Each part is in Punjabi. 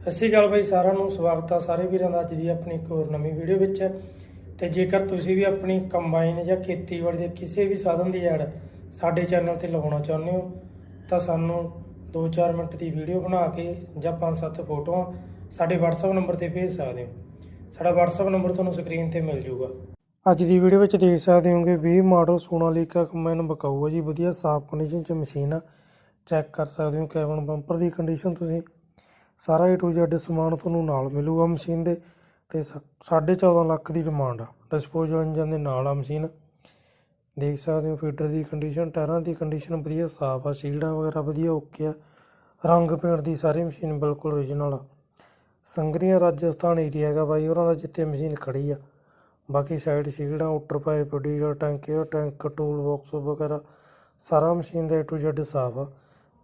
ਸਤਿ ਸ਼੍ਰੀ ਅਕਾਲ ਬਾਈ, ਸਾਰਿਆਂ ਨੂੰ ਸਵਾਗਤ ਆ ਸਾਰੇ ਵੀਰਾਂ ਦਾ ਅੱਜ ਦੀ ਆਪਣੀ ਇੱਕ ਹੋਰ ਨਵੀਂ ਵੀਡੀਓ ਵਿੱਚ। ਤੇ ਜੇਕਰ ਤੁਸੀਂ ਵੀ ਆਪਣੀ ਕੰਬਾਈਨ ਜਾਂ ਖੇਤੀਬਾੜੀ ਦੇ ਕਿਸੇ ਵੀ ਸਾਧਨ ਦੀ ਐਡ ਸਾਡੇ ਚੈਨਲ ਤੇ ਲਗਾਉਣਾ ਚਾਹੁੰਦੇ ਹੋ, ਤਾਂ ਸਾਨੂੰ 2-4 ਮਿੰਟ ਦੀ ਵੀਡੀਓ ਬਣਾ ਕੇ ਜਾਂ 5-7 ਫੋਟੋਆਂ ਸਾਡੇ WhatsApp ਨੰਬਰ ਤੇ ਭੇਜ ਸਕਦੇ ਹੋ। ਸਾਡਾ WhatsApp ਨੰਬਰ ਤੁਹਾਨੂੰ ਸਕਰੀਨ ਤੇ ਮਿਲ ਜਾਊਗਾ। ਅੱਜ ਦੀ ਵੀਡੀਓ ਵਿੱਚ ਦੇਖ ਸਕਦੇ ਹੋਗੇ 20 ਮਾਡਲ ਸੋਨਾਲੀਕਾ ਕੰਬਾਈਨ ਬਕਾਊ ਹੈ ਜੀ, ਵਧੀਆ ਸਾਫ਼ ਕੰਡੀਸ਼ਨ ਚ ਮਸ਼ੀਨ ਆ। ਚੈੱਕ ਕਰ ਸਕਦੇ ਹੋ ਕੈਬਨ ਬੰਪਰ ਦੀ ਕੰਡੀਸ਼ਨ ਤੁਸੀਂ। ਸਾਰਾ A to Z ਸਮਾਨ ਤੁਹਾਨੂੰ ਨਾਲ ਮਿਲੂਗਾ ਮਸ਼ੀਨ ਦੇ ਤੇ 14.5 ਲੱਖ ਦੀ ਡਿਮਾਂਡ ਆ। ਡਿਸਪੋਜ਼ਲ ਇੰਜਨ ਦੇ ਨਾਲ ਆ ਮਸ਼ੀਨ। ਦੇਖ ਸਕਦੇ ਹੋ ਫੀਡਰ ਦੀ ਕੰਡੀਸ਼ਨ ਟਾਇਰਾਂ ਦੀ ਕੰਡੀਸ਼ਨ ਵਧੀਆ, ਸਾਫ਼ ਆ, ਸੀਲਡਾਂ ਵਗੈਰਾ ਵਧੀਆ ਓਕੇ ਆ। ਰੰਗ ਪੇਂਟ ਦੀ ਸਾਰੀ ਮਸ਼ੀਨ ਬਿਲਕੁਲ ਓਰੀਜਨਲ ਆ। ਸੰਗਰੀਆਂ ਰਾਜਸਥਾਨ ਏਰੀਆ ਹੈਗਾ ਬਾਈ, ਉਹਨਾਂ ਦਾ ਜਿੱਥੇ ਮਸ਼ੀਨ ਖੜੀ ਆ। ਬਾਕੀ ਸਾਈਡ ਸੀਲਡਾਂ ਉੱਟਰ pipe diesel tank air tank tool box ਵਗੈਰਾ, ਸਾਰਾ ਮਸ਼ੀਨ ਦਾ A to Z ਸਾਫ਼ ਆ।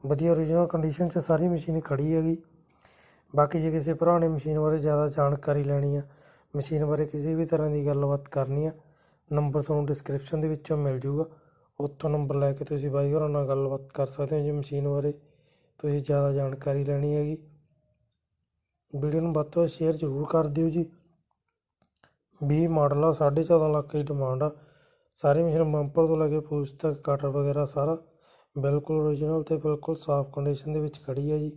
ਵਧੀਆ ਓਰੀਜਨਲ ਕੰਡੀਸ਼ਨ 'ਚ ਸਾਰੀ ਮਸ਼ੀਨ ਖੜੀ ਹੈਗੀ। ਬਾਕੀ ਜੇ ਕਿਸੇ ਭਰਾ ਨੇ ਮਸ਼ੀਨ ਬਾਰੇ ਜ਼ਿਆਦਾ ਜਾਣਕਾਰੀ ਲੈਣੀ ਆ, ਮਸ਼ੀਨ ਬਾਰੇ ਕਿਸੇ ਵੀ ਤਰ੍ਹਾਂ ਦੀ ਗੱਲਬਾਤ ਕਰਨੀ ਆ, ਨੰਬਰ ਤੁਹਾਨੂੰ ਡਿਸਕ੍ਰਿਪਸ਼ਨ ਦੇ ਵਿੱਚੋਂ ਮਿਲ ਜੂਗਾ। ਉੱਥੋਂ ਨੰਬਰ ਲੈ ਕੇ ਤੁਸੀਂ ਬਾਈ ਹੋਰਾਂ ਨਾਲ ਗੱਲਬਾਤ ਕਰ ਸਕਦੇ ਹੋ ਜੇ ਮਸ਼ੀਨ ਬਾਰੇ ਤੁਸੀਂ ਜ਼ਿਆਦਾ ਜਾਣਕਾਰੀ ਲੈਣੀ ਹੈਗੀ। ਵੀਡੀਓ ਨੂੰ ਵੱਧ ਤੋਂ ਵੱਧ ਸ਼ੇਅਰ ਜ਼ਰੂਰ ਕਰ ਦਿਓ ਜੀ। 20 ਮਾਡਲ ਆ 14.5 ਲੱਖ ਦੀ ਡਿਮਾਂਡ ਆ। ਸਾਰੀ ਮਸ਼ੀਨ ਬੰਪਰ ਤੋਂ ਲੈ ਕੇ ਪੂਛ ਤੱਕ ਕਟਰ ਵਗੈਰਾ ਸਾਰਾ ਬਿਲਕੁਲ ਓਰੀਜਨਲ ਤੇ ਬਿਲਕੁਲ ਸਾਫ਼ ਕੰਡੀਸ਼ਨ ਦੇ ਵਿੱਚ ਖੜੀ ਹੈ ਜੀ।